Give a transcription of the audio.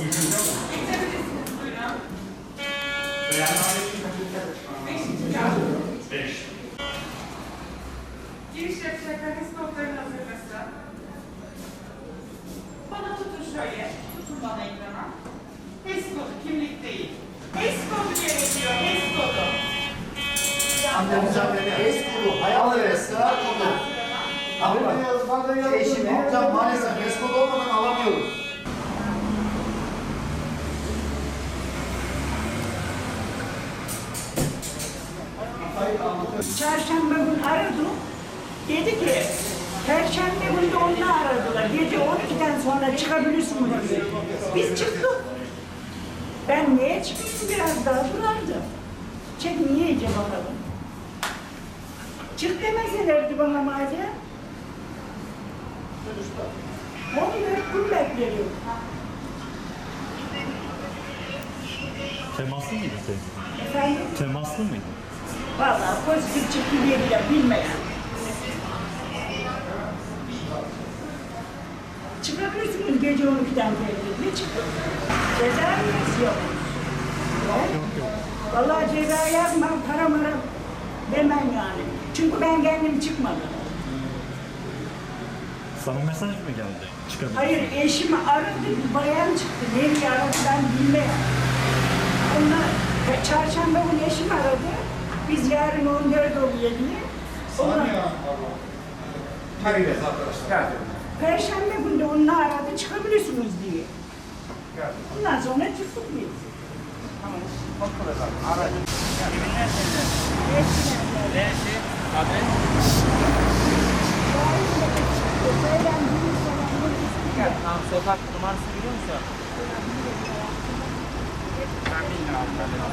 Uygun yok mu? Bekleyebilirsiniz buyurun. Beyannamenin Beşinci kağıt. Beş. Giriş yapacaklarınız notların hazırlasın. Bana tutun şöyle. Tutun bana ekrana. HES kodu kimlik değil. HES kodu gerekiyor. HES kodu. Annemiz annemi es kulu, hayal ve esrar kulu. Ama yazmada yazmada. Eşimi. Hocam maalesef es kulu olmadan alamıyoruz. Çarşamba günü aradım. Dedi ki, Perşembe günü de onu aradılar. Gece 12'den sonra çıkabilirsin dedi. Biz çıktık. Ben niye çıkayım biraz daha durardım. Çek niye iyice bakalım. Çık demeselerdi bana madem. 14 gün bekledim. Temaslı mıydı senin? Efendim? Temaslı mıydı? Vallahi pozitif çıktı diye bile bilmeyen. Çıkabilirsiniz gece 12'den beri. Ne çıktı? Ceza mı yok? Vallahi ceza yazmam, para mara demem yani. Çünkü ben kendim çıkmadım. Sana mesaj mı geldi? Çıkabilir. Hayır eşimi aradı, bir bayan çıktı. Nereye aradı ben bilmiyorum. Onlar çarşamba günü eşim aradı. Biz yarın 14 oluyor diye. Onlar, Hayır arkadaşlar. Perşembe günü de onu aradı çıkabilirsiniz diye. Ondan sonra çıktık biz. Tamam sokak numarası biliyor musun? Ben bilmiyorum.